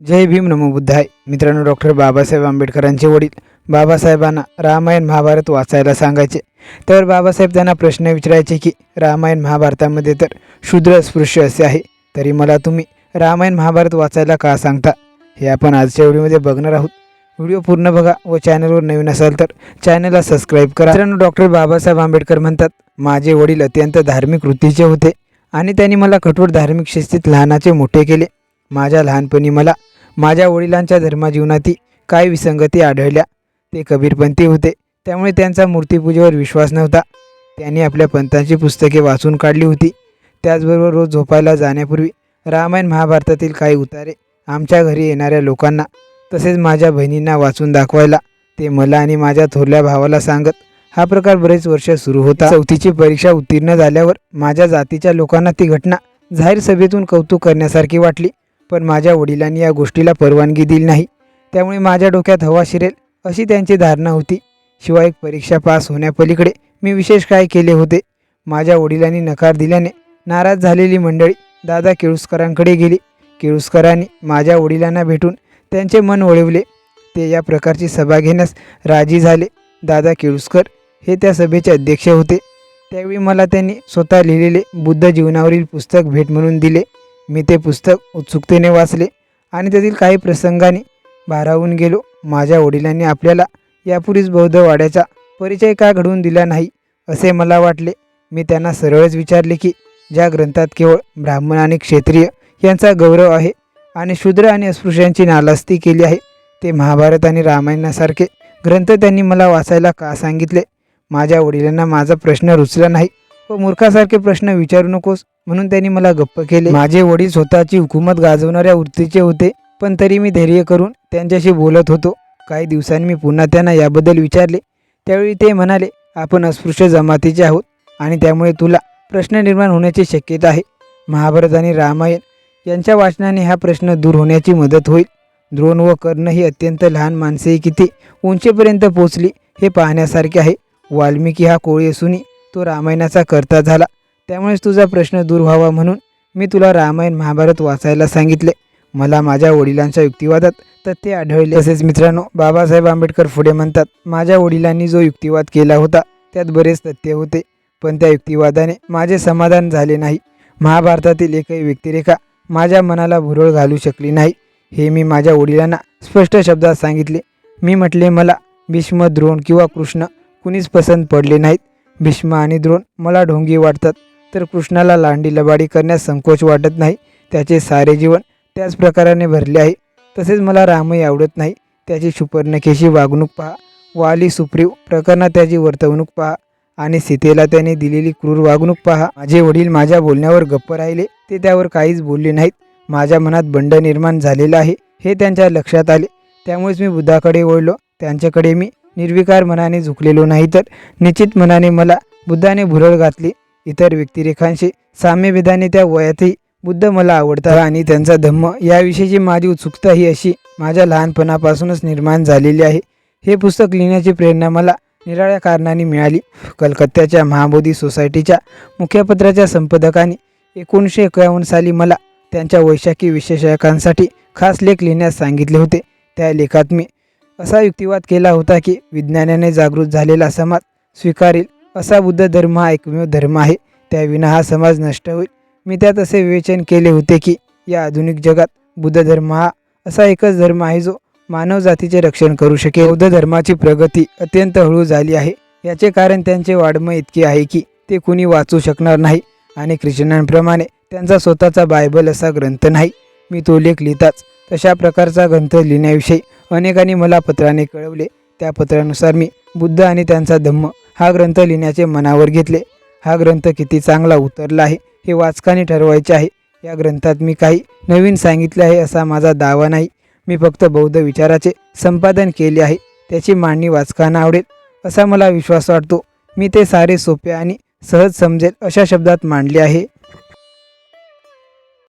जय भीम नमो बुद्धाय. मित्रांनो डॉक्टर बाबासाहेब आंबेडकरांचे वडील बाबासाहेबांना रामायण महाभारत वाचायला सांगायचे. तर बाबासाहेब त्यांना प्रश्न विचारायचे की रामायण महाभारतामध्ये तर शूद्र स्पृश्य असे आहे तरी मला तुम्ही रामायण महाभारत वाचायला का सांगता? हे आपण आजच्या व्हिडिओमध्ये बघणार आहोत. व्हिडिओ पूर्ण बघा व चॅनलवर नवीन असाल तर चॅनलला सबस्क्राईब करा. मित्रांनो डॉक्टर बाबासाहेब आंबेडकर म्हणतात माझे वडील अत्यंत धार्मिक वृत्तीचे होते आणि त्यांनी मला कठोर धार्मिक शिस्तीत लहानाचे मोठे केले. माझ्या लहानपणी मला माझ्या वडिलांच्या धर्मजीवनाती काही विसंगती आढळल्या. ते कबीरपंथी होते. त्यामुळे त्यांचा मूर्तीपूजेवर विश्वास नव्हता. त्यांनी आपल्या पंथांची पुस्तके वाचून काढली होती. त्याचबरोबर रोज झोपायला जाण्यापूर्वी रामायण महाभारतातील काही उतारे आमच्या घरी येणाऱ्या लोकांना तसेच माझ्या बहिणींना वाचून दाखवायला ते मला आणि माझ्या थोरल्या भावाला सांगत हा प्रकार बरेच वर्ष सुरू होता. चौथीची परीक्षा उत्तीर्ण झाल्यावर माझ्या जातीच्या लोकांना ती घटना जाहीर सभेतून कौतुक करण्यासारखी वाटली. पण माझ्या वडिलांनी या गोष्टीला परवानगी दिली नाही. त्यामुळे माझ्या डोक्यात हवा शिरेल अशी त्यांची धारणा होती. शिवाय परीक्षा पास होण्यापलीकडे मी विशेष काय केले होते? माझ्या वडिलांनी नकार दिल्याने नाराज झालेली मंडळी दादा केळुसकरांकडे गेली. केळुसकरांनी माझ्या वडिलांना भेटून त्यांचे मन वळवले. ते या प्रकारची सभा घेण्यास राजी झाले. दादा केळुसकर हे त्या सभेचे अध्यक्ष होते. त्यावेळी मला त्यांनी स्वतः लिहिलेले बुद्ध जीवनावरील पुस्तक भेट म्हणून दिले. मी ते पुस्तक उत्सुकतेने वाचले आणि त्यातील काही प्रसंगाने भारावून गेलो. माझ्या वडिलांनी आपल्याला यापूर्वीच बौद्ध वाड्याचा परिचय का घडवून दिला नाही असे मला वाटले. मी त्यांना सरळच विचारले की ज्या ग्रंथात केवळ ब्राह्मण आणि क्षेत्रीय यांचा गौरव आहे आणि शूद्र आणि अस्पृश्यांची नालास्ती केली आहे ते महाभारत आणि रामायणासारखे ग्रंथ त्यांनी मला वाचायला का सांगितले? माझ्या वडिलांना माझा प्रश्न रुचला नाही व मूर्खासारखे प्रश्न विचारू नकोस म्हणून त्यांनी मला गप्प केले. माझे वडील स्वतःची हुकूमत गाजवणाऱ्या वृत्तीचे होते पण तरी मी धैर्य करून त्यांच्याशी बोलत होतो. काही दिवसांनी मी पुन्हा त्यांना याबद्दल विचारले. त्यावेळी ते म्हणाले आपण अस्पृश्य जमातीचे आहोत आणि त्यामुळे तुला प्रश्न निर्माण होण्याची शक्यता आहे. महाभारत आणि रामायण यांच्या वाचनाने हा प्रश्न दूर होण्याची मदत होईल. द्रोण व कर्ण ही अत्यंत लहान माणसे किती उंचीपर्यंत पोचली हे पाहण्यासारखे आहे. वाल्मिकी हा कोळी असूनही तो रामायणाचा करता झाला. त्यामुळेच तुझा प्रश्न दूर व्हावा म्हणून मी तुला रामायण महाभारत वाचायला सांगितले. मला माझ्या वडिलांच्या युक्तिवादात तथ्य आढळले. तसेच मित्रांनो बाबासाहेब आंबेडकर पुढे म्हणतात माझ्या वडिलांनी जो युक्तिवाद केला होता त्यात बरेच तथ्य होते. पण त्या युक्तिवादाने माझे समाधान झाले नाही. महाभारतातील एकही व्यक्तिरेखा माझ्या मनाला भुरळ घालू शकली नाही. हे मी माझ्या वडिलांना स्पष्ट शब्दात सांगितले. मी म्हटले मला भीष्म द्रोण किंवा कृष्ण कुणीच पसंत पडले नाहीत. भीष्म आणि द्रोण मला ढोंगी वाटतात. तर कृष्णाला लांडी लबाडी करण्यास संकोच वाटत नाही. त्याचे सारे जीवन त्याच प्रकाराने भरले आहे. तसेच मला रामही आवडत नाही. त्याची सुपर्णकेशी वागणूक पहा. वाली सुप्रीव प्रकरणात त्याची वर्तवणूक पहा आणि सीतेला त्याने दिलेली क्रूर वागणूक पहा. माझे वडील माझ्या बोलण्यावर गप्प राहिले. ते त्यावर काहीच बोलले नाहीत. माझ्या मनात बंड निर्माण झालेलं आहे. हे त्यांच्या लक्षात आले. त्यामुळेच मी बुद्धाकडे वळलो. त्यांच्याकडे मी निर्विकार मनाने झुकलेलो नाही तर निश्चित मनाने मला बुद्धाने भुरळ घातली. इतर व्यक्तिरेखांशी साम्यविधाने त्या वयातही बुद्ध मला आवडतात. आणि त्यांचा धम्म याविषयीची माझी उत्सुकता ही अशी माझ्या लहानपणापासूनच निर्माण झालेली आहे. हे पुस्तक लिहिण्याची प्रेरणा मला निराळ्या कारणाने मिळाली. कलकत्त्याच्या महाबोधी सोसायटीच्या मुख्यपत्राच्या संपादकांनी एकोणीसशे एकावन्न साली मला त्यांच्या वैशाखी विशेषकांसाठी खास लेख लिहिण्यास सांगितले होते. त्या लेखात मी असा युक्तिवाद केला होता की विज्ञानाने जागृत झालेला समाज स्वीकारेल असा बुद्ध धर्म हा एकमेव धर्म आहे. त्याविना हा समाज नष्ट होईल. मी त्यात असे विवेचन केले होते की या आधुनिक जगात बुद्ध धर्म हा असा एकच धर्म आहे जो मानव जातीचे रक्षण करू शकेल. बौद्ध धर्माची प्रगती अत्यंत हळू झाली आहे. याचे कारण त्यांचे वाढमय इतके आहे की ते कुणी वाचू शकणार नाही आणि ख्रिश्चनांप्रमाणे त्यांचा स्वतःचा बायबल असा ग्रंथ नाही. मी तो लेख लिहिताच तशा प्रकारचा ग्रंथ लिहिण्याविषयी अनेकांनी मला पत्राने कळवले. त्या पत्रानुसार मी बुद्ध आणि त्यांचा धम्म हा ग्रंथ लिहिण्याचे मनावर घेतले. हा ग्रंथ किती चांगला उतरला आहे हे वाचकाने ठरवायचे आहे. या ग्रंथात मी काही नवीन सांगितले आहे असा माझा दावा नाही. मी फक्त बौद्ध विचाराचे संपादन केले आहे त्याची मांडणी वाचकांना आवडेल असा मला विश्वास वाटतो. मी ते सारे सोपे आणि सहज समजेल अशा शब्दात मांडले आहे.